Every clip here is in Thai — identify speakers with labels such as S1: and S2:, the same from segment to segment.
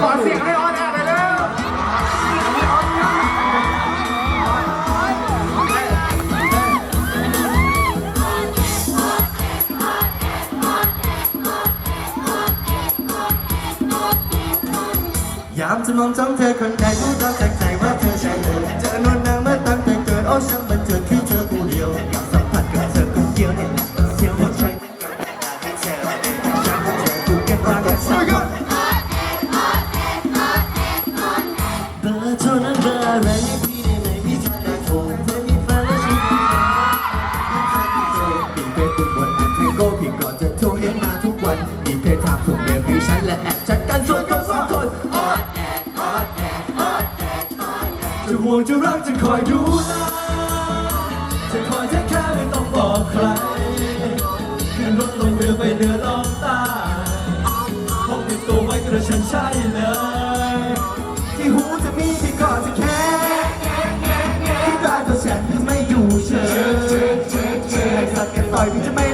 S1: ขอเสียงให้ออนแอร์ไปแล้ว
S2: ยามจะมองจ้องเธอคนใดรู้ต้องจากใจว่าเธอใช่เลยเจอนวลนางเมื่อตั้งแต่เกิดโอ้ช่างบันเทิงที่เธอผู้เดียวอยากสัมผัสกับเธอคนเดียวเนี่ยเสียวหัวใจให้เธออยากให้เธอ จะได้โทรเพื่อมีแฟนและชีวิตมีเฟซบุ๊กวันนั้นเธอโก้พี่ก่อนจะโทรเห็นมาทุกวันมีเพจถามส่งเมลคือฉันและแอบชัดกันส่วนเขาสองคนออดแอดออดแอดออดแอดออดแอดจะห่วงจะรักจะคอยดูแล ตันใช่เลย ที่หูจะมีที่คอจะแค่ที่ตาจะแฉะที่ไม่อยู่เฉย
S1: ให้สัตว์แกต่อยพี่จะไม่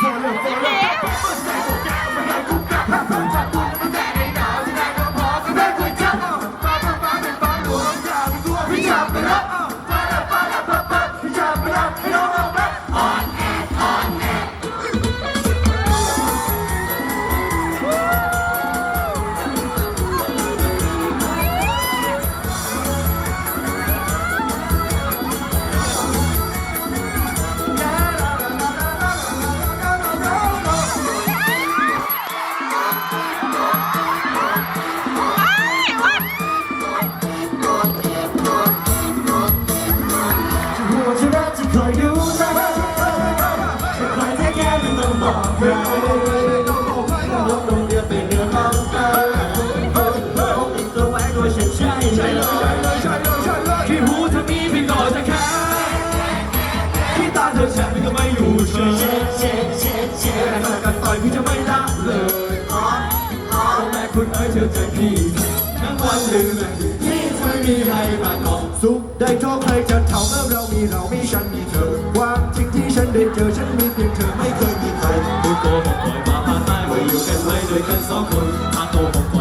S1: หั
S2: สุขได้โทษใครจะเท่าเมื่อเรามีเรามีฉันมีเธอความจริงที่ฉันได้เจอฉันมีเพียงเธอ
S1: หกคอยมาพาใต้ไว้อยู่กันไว้ด้วยกันสองคนตาโตหกค